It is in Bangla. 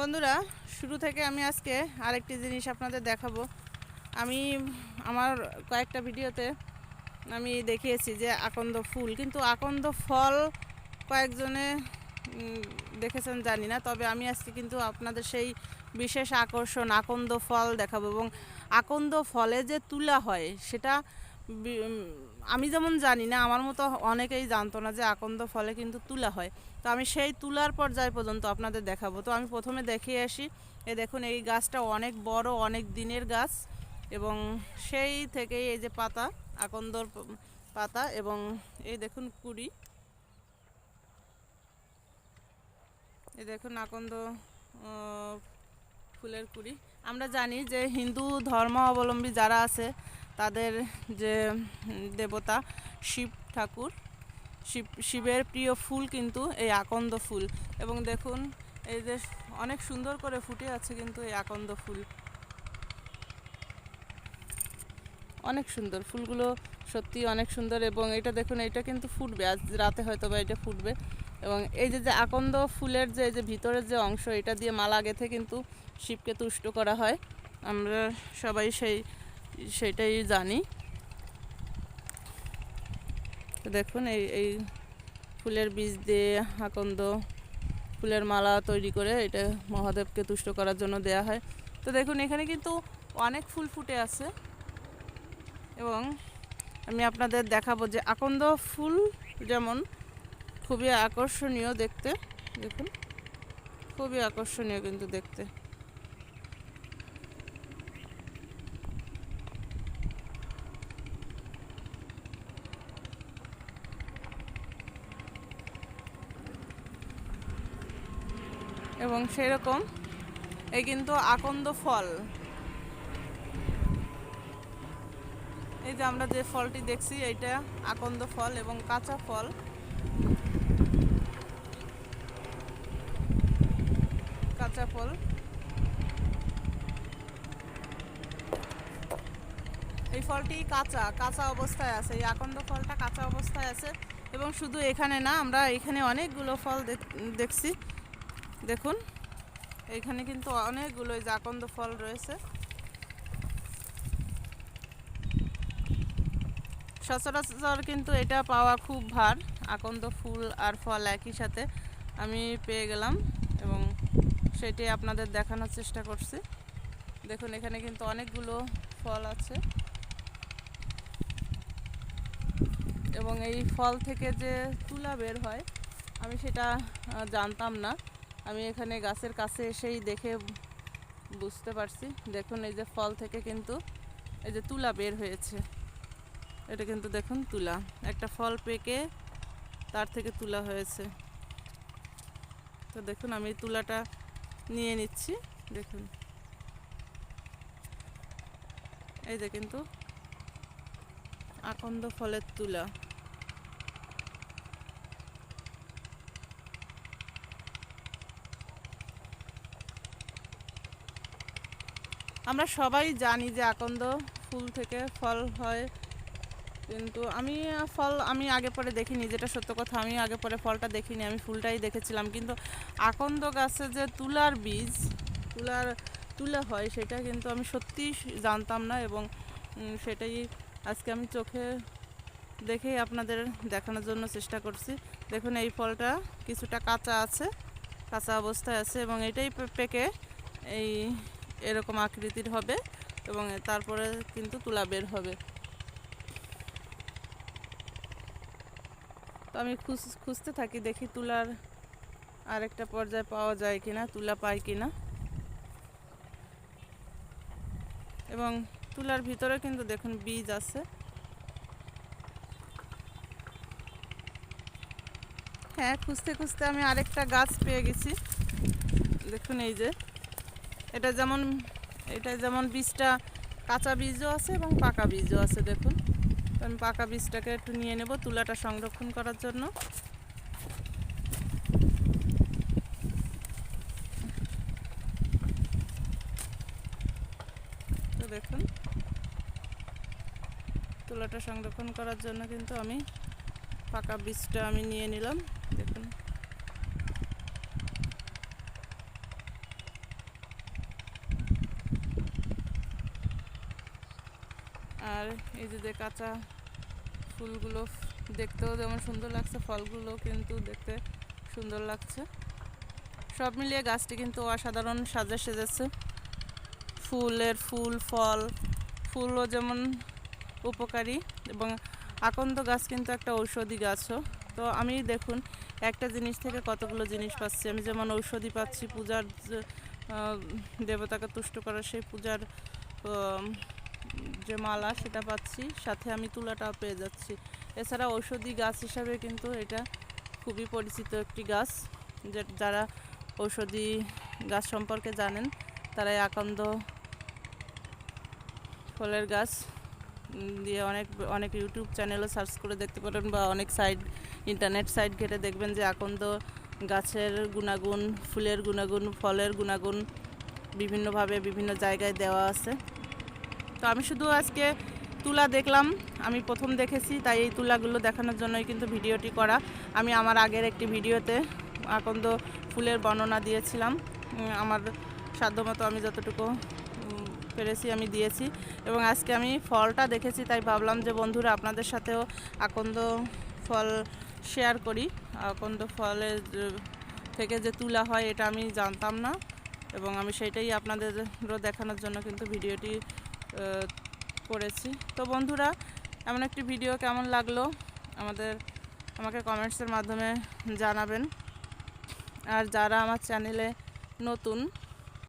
বন্ধুরা, শুরু থেকে আমি আজকে আরেকটি জিনিস আপনাদের দেখাবো। আমি আমার কয়েকটা ভিডিওতে আমি দেখিয়েছি যে আকন্দ ফুল, কিন্তু আকন্দ ফল কয়েকজনে দেখেছেন, জানি না, তবে আমি আজকে কিন্তু আপনাদের সেই বিশেষ আকর্ষণ, আকন্দ ফল দেখাবো এবং আকন্দ ফলে যে তুলা হয়, সেটা আমি যেমন জানি না, আমার মতো অনেকেই জানতো না যে আকন্দ ফলে কিন্তু তুলা হয়। তো আমি সেই তুলার পর্যায় পর্যন্ত আপনাদের দেখাবো। তো আমি প্রথমে দেখিয়ে আসি। এ দেখুন, এই গাছটা অনেক বড়, অনেক দিনের গাছ এবং সেই থেকেই এই যে পাতা, আকন্দর পাতা এবং এই দেখুন কুড়ি। এই দেখুন আকন্দ ফুলের কুড়ি। আমরা জানি যে হিন্দু ধর্মাবলম্বী যারা আছে তাদের যে দেবতা শিব ঠাকুর, শিব, শিবের প্রিয় ফুল কিন্তু এই আকন্দ ফুল। এবং দেখুন, এই যে অনেক সুন্দর করে ফুটে আছে কিন্তু এই আকন্দ ফুল। অনেক সুন্দর, ফুলগুলো সত্যি অনেক সুন্দর এবং এটা দেখুন, এটা কিন্তু ফুটবে, আজ রাতে হয়তো বা এটা ফুটবে। এবং এই যে যে আকন্দ ফুলের যে, এই যে ভিতরের যে অংশ, এটা দিয়ে মালা গেঁথে কিন্তু শিবকে তুষ্ট করা হয়। আমরা সবাই সেই সেটাই জানি। তো দেখুন, এই এই ফুলের বীজ দিয়ে আকন্দ ফুলের মালা তৈরি করে এটা মহাদেবকে তুষ্ট করার জন্য দেয়া হয়। তো দেখুন, এখানে কিন্তু অনেক ফুল ফুটে আছে এবং আমি আপনাদের দেখাবো যে আকন্দ ফুল যেমন খুবই আকর্ষণীয় দেখতে। দেখুন, খুবই আকর্ষণীয় কিন্তু দেখতে। এবং সেরকম। এই কিন্তু আকন্দ ফল। এই যে আমরা যে ফলটি দেখছি, এইটা আকন্দ ফল এবং কাঁচা ফল। কাঁচা ফল। এই ফলটি কাঁচা কাঁচা অবস্থায় আছে। এই আকন্দ ফলটা কাঁচা অবস্থায় আছে এবং শুধু এখানে না, আমরা এখানে অনেকগুলো ফল দেখ- দেখছি। দেখুন, এখানে কিন্তু অনেকগুলো আকন্দ ফল রয়েছে। সচরাচর কিন্তু এটা পাওয়া খুব ভার, আকন্দ ফুল আর ফল একই সাথে আমি পেয়ে গেলাম এবং সেটি আপনাদের দেখানোর চেষ্টা করছি। দেখুন, এখানে কিন্তু অনেকগুলো ফল আছে। এবং এই ফল থেকে যে তুলা বের হয়, আমি সেটা জানতাম না। আমি এখানে গাছের কাছে এসেই দেখে বুঝতে পারছি। দেখুন, এই যে ফল থেকে কিন্তু এই যে তুলা বের হয়েছে। এটা কিন্তু দেখুন, তুলা। একটা ফল পেকে তার থেকে তুলা হয়েছে। তো দেখুন, আমি তুলাটা নিয়ে নিচ্ছি। দেখুন। এই যে কিন্তু আকন্দ ফলের তুলা। আমরা সবাই জানি যে আকন্দ ফুল থেকে ফল হয়, কিন্তু আমি ফল আমি আগে পরে দেখিনি, যেটা সত্য কথা, আমি আগে পরে ফলটা দেখিনি, আমি ফুলটাই দেখেছিলাম। কিন্তু আকন্দ গাছে যে তুলার বীজ, তুলার, তুলা হয়, সেটা কিন্তু আমি সত্যিই জানতাম না এবং সেটাই আজকে আমি চোখে দেখেই আপনাদের দেখানোর জন্য চেষ্টা করছি। দেখুন, এই ফলটা কিছুটা কাঁচা আছে, কাঁচা অবস্থায় আছে এবং এটাই পেকে এই এরকম আকৃতির হবে এবং তারপরে কিন্তু তুলা বের হবে। তো আমি খুঁজ, খুঁজতে থাকি, দেখি তুলার আরেকটা পর্যায়ে পাওয়া যায় কিনা, তুলা পাই কিনা। এবং তুলার ভিতরে কিন্তু দেখুন বীজ আছে। হ্যাঁ খুঁজতে খুঁজতে আমি আরেকটা গাছ পেয়ে গেছি। দেখুন এই যে। এটা যেমন এটা যেমন বীজটা কাঁচা বীজও আছে এবং পাকা বীজও আছে, দেখুন। তো আমি পাকা বীজটাকে একটু নিয়ে নেব তুলাটা সংরক্ষণ করার জন্য। তো দেখুন, তুলাটা সংরক্ষণ করার জন্য কিন্তু আমি পাকা বীজটা আমি নিয়ে নিলাম। দেখুন। আর এই যে কাঁচা ফুলগুলো দেখতেও যেমন সুন্দর লাগছে, ফলগুলো কিন্তু দেখতে সুন্দর লাগছে। সব মিলিয়ে গাছটি কিন্তু অসাধারণ সাজে সেজেছে। ফুলের ফুল, ফল, ফুলও যেমন উপকারী এবং আকন্দ গাছ কিন্তু একটা ঔষধি গাছও। তো আমি দেখুন, একটা জিনিস থেকে কতগুলো জিনিস পাচ্ছি। আমি যেমন ঔষধি পাচ্ছি, পূজার দেবতাকে তুষ্ট করার সেই পূজার যে মালা সেটা পাচ্ছি, সাথে আমি তুলাটাও পেয়ে যাচ্ছি। এছাড়া ঔষধি গাছ হিসাবে কিন্তু এটা খুবই পরিচিত একটি গাছ যারা ঔষধি গাছ সম্পর্কে জানেন তারা আকন্দ ফলের গাছ দিয়ে অনেক অনেক ইউটিউব চ্যানেলও সার্চ করে দেখতে পারেন বা অনেক সাইট, ইন্টারনেট সাইট ঘেটে দেখবেন যে আকন্দ গাছের গুণাগুণ, ফুলের গুণাগুণ, ফলের গুণাগুণ বিভিন্নভাবে বিভিন্ন জায়গায় দেওয়া আছে। তো আমি শুধু আজকে তুলা দেখলাম। আমি প্রথম দেখেছি, তাই এই তুলাগুলো দেখানোর জন্যই কিন্তু ভিডিওটি করা। আমি আমার আগের একটি ভিডিওতে আকন্দ ফুলের বর্ণনা দিয়েছিলাম। আমার সাধ্যমতো আমি যতটুকু পেরেছি আমি দিয়েছি। এবং আজকে আমি ফলটা দেখেছি, তাই ভাবলাম যে বন্ধুরা আপনাদের সাথেও আকন্দ ফল শেয়ার করি। আকন্দ ফলের থেকে যে তুলা হয়, এটা আমি জানতাম না। এবং আমি সেটাই আপনাদেরও দেখানোর জন্য কিন্তু ভিডিওটি করেছি। তো বন্ধুরা, এমন একটি ভিডিও কেমন লাগল আমাদের, আমাকে কমেন্টসের মাধ্যমে জানাবেন। আর যারা আমার চ্যানেলে নতুন